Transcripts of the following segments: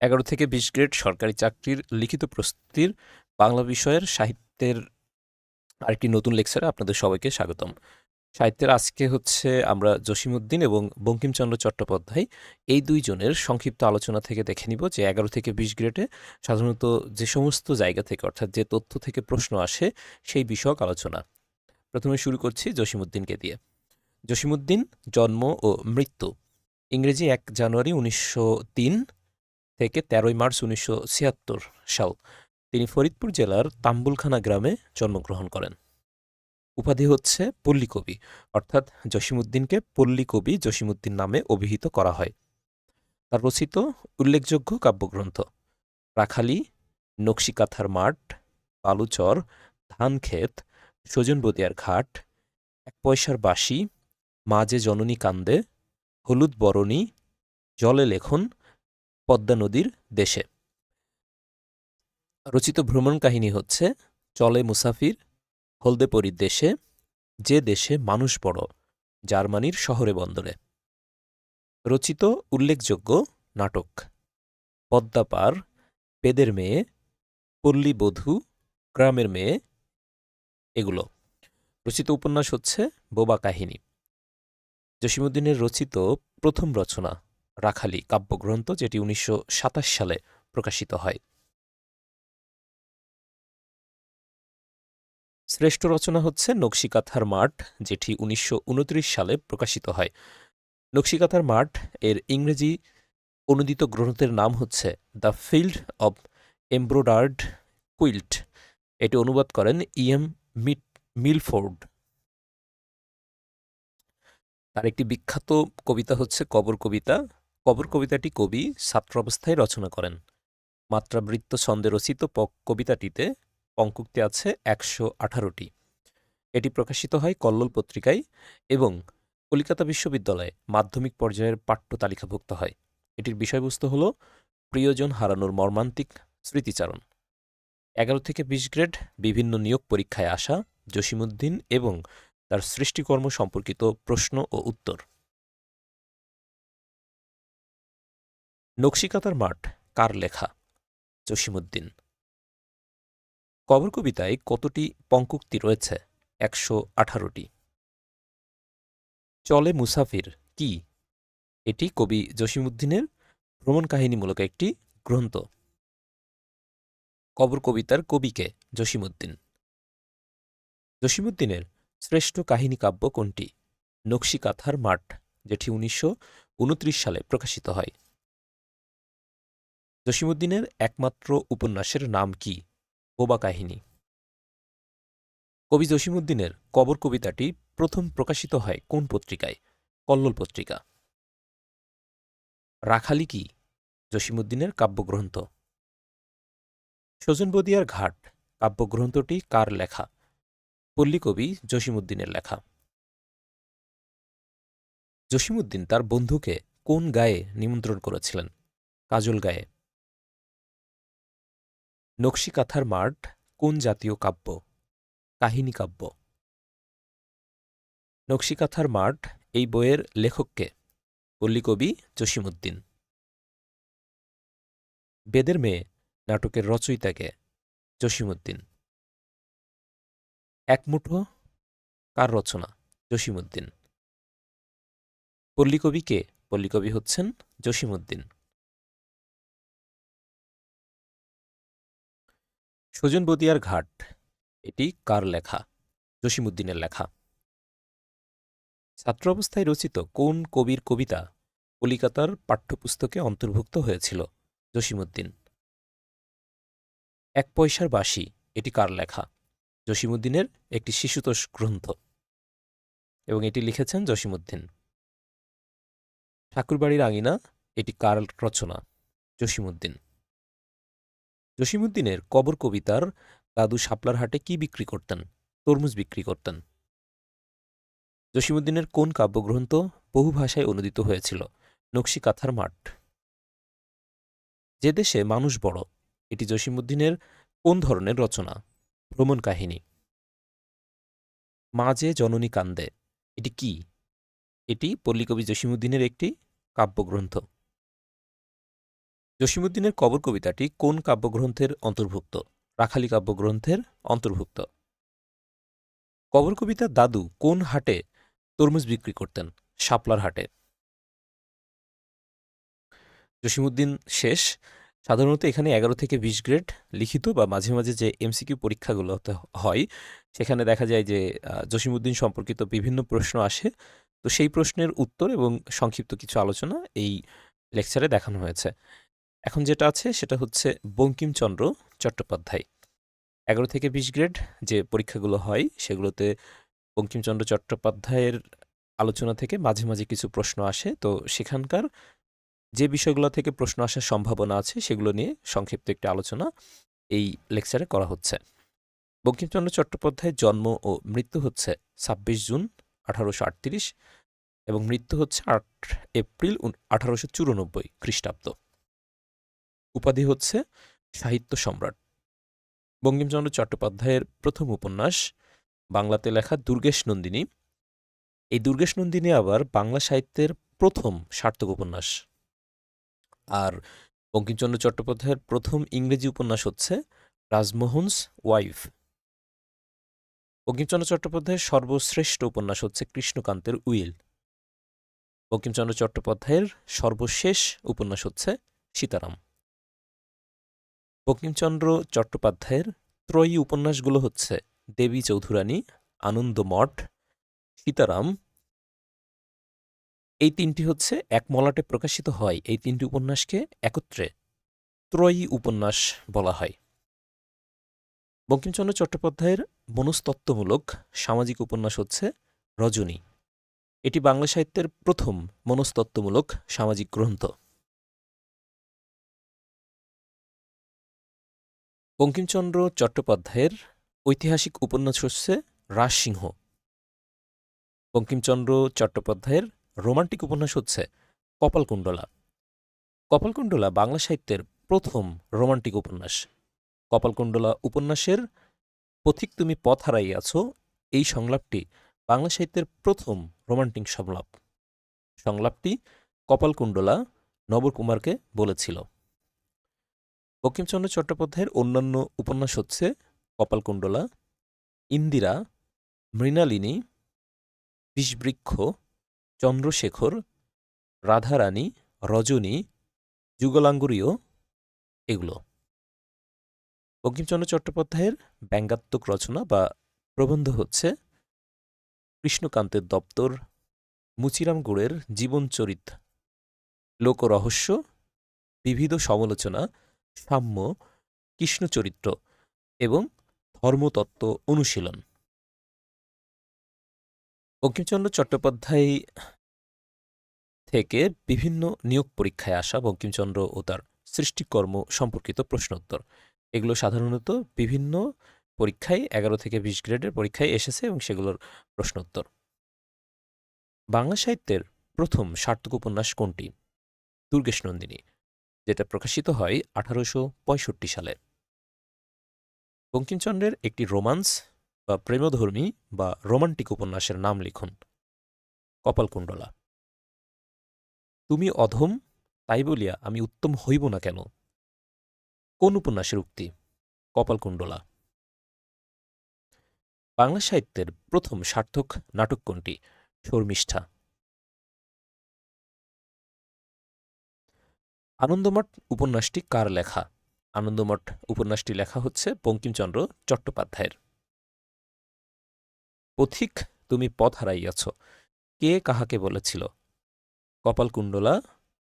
এগারো থেকে বিশ গ্রেড সরকারি চাকরির লিখিত প্রস্তুতির বাংলা বিষয়ের সাহিত্যের আরেকটি নতুন লেকচারে আপনাদের সবাইকে স্বাগতম। সাহিত্যের আজকে হচ্ছে আমরা জসিমউদ্দিন এবং বঙ্কিমচন্দ্র চট্টোপাধ্যায় এই দুইজনের সংক্ষিপ্ত আলোচনা থেকে দেখে নিব যে এগারো থেকে বিশ গ্রেডে সাধারণত যে সমস্ত জায়গা থেকে, অর্থাৎ যে তথ্য থেকে প্রশ্ন আসে সেই বিষয়ক আলোচনা। প্রথমে শুরু করছি জসিমউদ্দিনকে দিয়ে। জসিমউদ্দিন জন্ম ও মৃত্যু। ইংরেজি এক জানুয়ারি উনিশশো তিন থেকে তেরোই মার্চ উনিশশো ছিয়াত্তর সাল তিনি ফরিদপুর জেলার তাম্বুলখানা গ্রামে জন্মগ্রহণ করেন। উপাধি হচ্ছে পল্লী কবি অর্থাৎ জসিমউদ্দিনকে পল্লী কবি জসিমউদ্দিন নামে অভিহিত করা হয়। তার রচিত উল্লেখযোগ্য কাব্যগ্রন্থ, রাখালি, নকশিকাথার মাঠ, বালুচর, ধানক্ষেত, সজনবদিয়ার ঘাট, এক পয়সার বাঁশি, মাঝে জননী কান্দে, হলুদ বরণী, জলে লেখন পদ্মা নদীর দেশে। রচিত ভ্রমণ কাহিনী হচ্ছে, চলে মুসাফির হলদেপরির দেশে, যে দেশে মানুষ বড়, জার্মানির শহরে বন্দরে। রচিত উল্লেখযোগ্য নাটক। পদ্মাপার পেদের মেয়ে, পল্লী বধূ, গ্রামের মেয়ে, এগুলো। রচিত উপন্যাস হচ্ছে বোবা কাহিনী। জসিমুদ্দিনের রচিত প্রথম রচনা রাখালি কাব্যগ্রন্থ, যেটি উনিশশো সাতাশ সালে প্রকাশিত হয়। শ্রেষ্ঠ রচনা হচ্ছে নকশিকাথার মাঠ, যেটি উনিশশো উনত্রিশ সালে প্রকাশিত হয়। নকশিকাথার মাঠ, এর ইংরেজি অনুদিত গ্রন্থের নাম হচ্ছে the field of embroidered quilt এটি অনুবাদ করেন ইএম মিট, মিলফোর্ড। তার একটি বিখ্যাত কবিতা হচ্ছে কবর কবিতা। কবর কবিতাটি কবি ছাত্র অবস্থায় রচনা করেন। মাত্রাবৃত্ত ছন্দে রচিত প- কবিতাটিতে পঙ্কুক্তি আছে একশো আঠারোটি। এটি প্রকাশিত হয় কল্লোল পত্রিকায় এবং কলিকাতা বিশ্ববিদ্যালয়ে মাধ্যমিক পর্যায়ের পাঠ্য তালিকাভুক্ত হয়। এটির বিষয়বস্তু হল প্রিয়জন হারানোর মর্মান্তিক স্মৃতিচারণ। এগারো থেকে বিশ গ্রেড বিভিন্ন নিয়োগ পরীক্ষায় আসা জসিমুদ্দিন এবং তার সৃষ্টিকর্ম সম্পর্কিত প্রশ্ন ও উত্তর। নকশিকাতার মাঠ কার লেখা? জসিমুদ্দিন কবর কবিতায় কতটি পঙ্কুক্তি রয়েছে? একশো আঠারোটি। চলে মুসাফির কি? এটি কবি জসিমুদ্দিনের ভ্রমণ কাহিনীমূলক একটি গ্রন্থ। কবর কবিতার কবিকে জসিমুদ্দিন জসিমুদ্দিনের শ্রেষ্ঠ কাহিনী কাব্য কোনটি? নকশিকাথার মাঠ, যেটি উনিশশো উনত্রিশ সালে প্রকাশিত হয়। জসিমুদ্দিনের একমাত্র উপন্যাসের নাম কি? বোবা কাহিনী। কবি জসিমুদ্দিনের কবর কবিতাটি প্রথম প্রকাশিত হয় কোন পত্রিকায়? কল্লোল পত্রিকা। রাখালি কি? জসিমুদ্দিনের কাব্যগ্রন্থ। সজনবদিয়ার ঘাট, কাব্যগ্রন্থটি কার লেখা? পল্লীকবি জসিমুদ্দিনের লেখা। জসিমুদ্দিন তার বন্ধুকে কোন গায়ে নিমন্ত্রণ করেছিলেন? কাজল গায়ে। নকশিকাথার মাঠ কোন জাতীয় কাব্য? কাহিনী কাব্য। নকশিকাথার মাঠ এই বইয়ের লেখককে পল্লীকবি জসিমুদ্দিন বেদের মেয়ে নাটকের রচয়িতাকে জসিমুদ্দিন একমুঠো কার রচনা? জসিমুদ্দিন পল্লীকবি কে পল্লীকবি হচ্ছেন জসিমুদ্দিন সুজনবদিয়ার ঘাট। এটি কার লেখা? জসিমুদ্দিনের লেখা। ছাত্র অবস্থায় রচিত কোন কবির কবিতা কলিকাতার পাঠ্যপুস্তকে অন্তর্ভুক্ত হয়েছিল? জসিমুদ্দিন এক পয়সার বাসি এটি কার লেখা? জসিমুদ্দিনের একটি শিশুতোষ গ্রন্থ। এবং এটি লিখেছেন জসিমুদ্দিন ঠাকুরবাড়ির আঙিনা, এটি কার রচনা? জসিমুদ্দিন জসিমুদ্দিনের কবর কবিতার দাদু শাপলার হাটে কি বিক্রি করতেন? তরমুজ বিক্রি করতেন। জসিমুদ্দিনের কোন কাব্যগ্রন্থ বহু ভাষায় অনুদিত হয়েছিল? নকশি কাথার মাঠ। যে দেশে মানুষ বড়, এটি জসিমুদ্দিনের কোন ধরনের রচনা? ভ্রমণ কাহিনী। মাঝে জননী কান্দে, এটি কি? এটি পল্লীকবি জসিমুদ্দিনের একটি কাব্যগ্রন্থ। জসীমউদ্দিনের কবর কবিতাটি কোন কাব্যগ্রন্থের অন্তর্ভুক্ত? রাখালি কাব্যগ্রন্থের অন্তর্ভুক্ত। কবর কবিতার দাদু কোন হাটে তরমুজ বিক্রি করতেন? শাপলার হাটে। জসীমউদ্দিন শেষ। সাধারণত এখানে এগারো থেকে বিশ গ্রেড লিখিত বা মাঝে মাঝে যে এমসিকিউ পরীক্ষাগুলো হয়, সেখানে দেখা যায় যে জসীমউদ্দিন সম্পর্কিত বিভিন্ন প্রশ্ন আসে। তো সেই প্রশ্নের উত্তর এবং সংক্ষিপ্ত কিছু আলোচনা এই লেকচারে দেখানো হয়েছে। এখন যেটা আছে সেটা হচ্ছে বঙ্কিমচন্দ্র চট্টোপাধ্যায়। এগারো থেকে বিশ গ্রেড যে পরীক্ষাগুলো হয়, সেগুলোতে বঙ্কিমচন্দ্র চট্টোপাধ্যায়ের আলোচনা থেকে মাঝে মাঝে কিছু প্রশ্ন আসে। তো সেখানকার যে বিষয়গুলো থেকে প্রশ্ন আসার সম্ভাবনা আছে, সেগুলো নিয়ে সংক্ষিপ্ত একটি আলোচনা এই লেকচারে করা হচ্ছে। বঙ্কিমচন্দ্র চট্টোপাধ্যায়ের জন্ম ও মৃত্যু হচ্ছে ছাব্বিশ জুন আঠারোশো আটত্রিশ এবং মৃত্যু হচ্ছে আট এপ্রিল আঠারোশো চুরানব্বই খ্রিস্টাব্দ। উপাধি হচ্ছে সাহিত্য সম্রাট। বঙ্কিমচন্দ্র চট্টোপাধ্যায়ের প্রথম উপন্যাস, বাংলাতে লেখা দুর্গেশ নন্দিনী। এই দুর্গেশ নন্দিনী আবার বাংলা সাহিত্যের প্রথম সার্থক উপন্যাস। আর বঙ্কিমচন্দ্র চট্টোপাধ্যায়ের প্রথম ইংরেজি উপন্যাস হচ্ছে রাজমোহনস ওয়াইফ। বঙ্কিমচন্দ্র চট্টোপাধ্যায়ের সর্বশ্রেষ্ঠ উপন্যাস হচ্ছে কৃষ্ণকান্তের উইল। বঙ্কিমচন্দ্র চট্টোপাধ্যায়ের সর্বশেষ উপন্যাস হচ্ছে সীতারাম। বঙ্কিমচন্দ্র চট্টোপাধ্যায়ের ত্রয়ী উপন্যাসগুলো হচ্ছে দেবী চৌধুরানী আনন্দমঠ সীতারাম। এই তিনটি হচ্ছে এক মলাটে প্রকাশিত হয়। এই তিনটি উপন্যাসকে একত্রে ত্রয়ী উপন্যাস বলা হয়। বঙ্কিমচন্দ্র চট্টোপাধ্যায়ের মনস্তত্ত্বমূলক সামাজিক উপন্যাস হচ্ছে রজনী। এটি বাংলা সাহিত্যের প্রথম মনস্তত্ত্বমূলক সামাজিক গ্রন্থ। বঙ্কিমচন্দ্র চট্টোপাধ্যায়ের ঐতিহাসিক উপন্যাস হচ্ছে রাজসিংহ। বঙ্কিমচন্দ্র চট্টোপাধ্যায়ের রোমান্টিক উপন্যাস হচ্ছে কপালকুণ্ডলা। কপালকুণ্ডলা বাংলা সাহিত্যের প্রথম রোমান্টিক উপন্যাস। কপালকুণ্ডলা উপন্যাসের পথিক তুমি পথ হারাইয়াছ এই সংলাপটি বাংলা সাহিত্যের প্রথম রোমান্টিক সংলাপ। সংলাপটি কপালকুণ্ডলা নবকুমারকে বলেছিল। বঙ্কিমচন্দ্র চট্টোপাধ্যায়ের অন্যান্য উপন্যাস হচ্ছে কপালকুণ্ডলা, ইন্দিরা, মৃণালিনী, বিষবৃক্ষ, চন্দ্রশেখর, রাধারানী, রজনী যুগলাঙ্গুরীয় এগুলো। বঙ্কিমচন্দ্র চট্টোপাধ্যায়ের ব্যঙ্গাত্মক রচনা বা প্রবন্ধ হচ্ছে কৃষ্ণকান্তের দপ্তর, মুচিরাম গুড়ের জীবনচরিত, লোকরহস্য, বিবিধ সমালোচনা সাম্য, কৃষ্ণচরিত্র এবং ধর্মতত্ত্ব অনুশীলন। বঙ্কিমচন্দ্র চট্টোপাধ্যায় থেকে বিভিন্ন নিয়োগ পরীক্ষায় আসা বঙ্কিমচন্দ্র ও তার সৃষ্টিকর্ম সম্পর্কিত প্রশ্নোত্তর। এগুলো সাধারণত বিভিন্ন পরীক্ষায়, এগারো থেকে বিশ গ্রেডের পরীক্ষায় এসেছে এবং সেগুলোর প্রশ্নোত্তর। বাংলা সাহিত্যের প্রথম সার্থক উপন্যাস কোনটি? দুর্গেশ নন্দিনী। যেটা প্রকাশিত হয় আঠারোশো পঁয়ষট্টি সালে। বঙ্কিমচন্দ্রের একটি রোমান্স বা প্রেমধর্মী বা রোমান্টিক উপন্যাসের নাম লিখুন, কপালকুণ্ডলা। তুমি অধম, তাই বলিয়া আমি উত্তম হইব না কেন? কোন উপন্যাসের উক্তি? কপালকুণ্ডলা। বাংলা সাহিত্যের প্রথম সার্থক নাটক কোনটি? শর্মিষ্ঠা। আনন্দমঠ উপন্যাসটি কার লেখা? আনন্দমঠ উপন্যাসটি লেখা হচ্ছে বঙ্কিমচন্দ্র চট্টোপাধ্যায়ের। পথিক, তুমি পথ হারাইয়াছ। কে কাহাকে বলেছিল? কপালকুণ্ডলা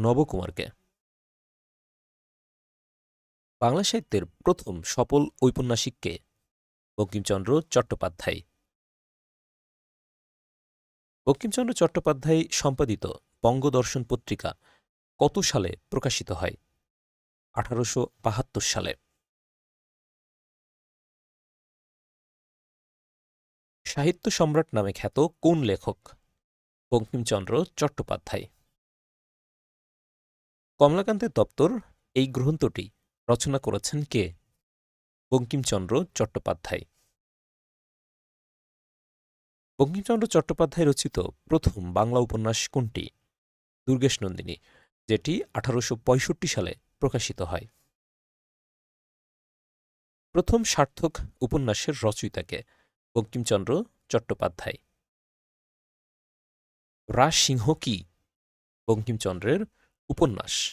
নবকুমারকে। বাংলা সাহিত্যের প্রথম সফল ঔপন্যাসিক কে? বঙ্কিমচন্দ্র চট্টোপাধ্যায়। বঙ্কিমচন্দ্র চট্টোপাধ্যায় সম্পাদিত বঙ্গদর্শন পত্রিকা কত সালে প্রকাশিত হয়? আঠারোশো বাহাত্তর সালে। সাহিত্য সম্রাট নামে খ্যাত কোন লেখক? বঙ্কিমচন্দ্র চট্টোপাধ্যায়। কমলাকান্তের দপ্তর এই গ্রন্থটি রচনা করেছেন কে? বঙ্কিমচন্দ্র চট্টোপাধ্যায়। বঙ্কিমচন্দ্র চট্টোপাধ্যায় রচিত প্রথম বাংলা উপন্যাস কোনটি? দুর্গেশ নন্দিনী। যেটি আঠারোশ পঁয়ষট্টি সালে প্রকাশিত হয়। প্রথম সার্থক উপন্যাসের রচয়িতাকে বঙ্কিমচন্দ্র চট্টোপাধ্যায়। রাজসিংহ কি? বঙ্কিমচন্দ্রের উপন্যাস।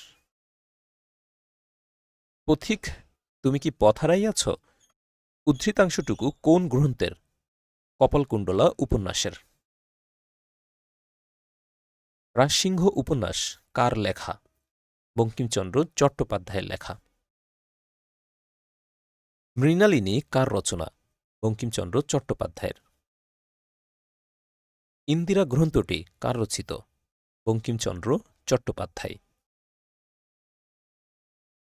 পথিক, তুমি কি পথ হারাইয়াছ উদ্ধৃতাংশটুকু কোন গ্রন্থের? কপালকুণ্ডলা উপন্যাসের। রাজসিংহ উপন্যাস কার লেখা? বঙ্কিমচন্দ্র চট্টোপাধ্যায়ের লেখা। মৃণালিনী কার রচনা? বঙ্কিমচন্দ্র চট্টোপাধ্যায়ের। ইন্দিরা গ্রন্থটি কার রচিত? বঙ্কিমচন্দ্র চট্টোপাধ্যায়।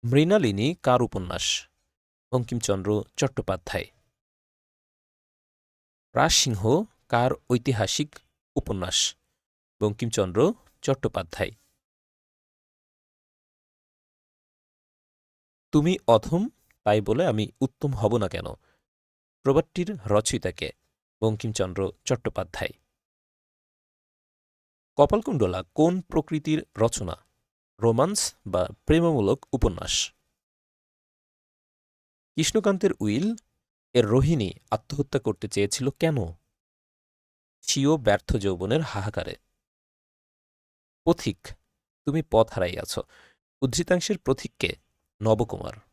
মৃণালিনী কার উপন্যাস? বঙ্কিমচন্দ্র চট্টোপাধ্যায়। রাজসিংহ কার ঐতিহাসিক উপন্যাস? বঙ্কিমচন্দ্র চট্টোপাধ্যায়। তুমি অথম তাই বলে আমি উত্তম হব না কেন? প্রবাদটির রচয়িতাকে বঙ্কিমচন্দ্র চট্টোপাধ্যায়। কপালকুণ্ডলা কোন প্রকৃতির রচনা? রোমান্স বা প্রেমমূলক উপন্যাস? কৃষ্ণকান্তের উইল, এর রোহিণী আত্মহত্যা করতে চেয়েছিল কেন? স্বীয় ব্যর্থ যৌবনের হাহাকারে। পথিক, তুমি পথ হারাইয়াছ। উদ্ধৃতাংশের প্রথিককে नोब कुमार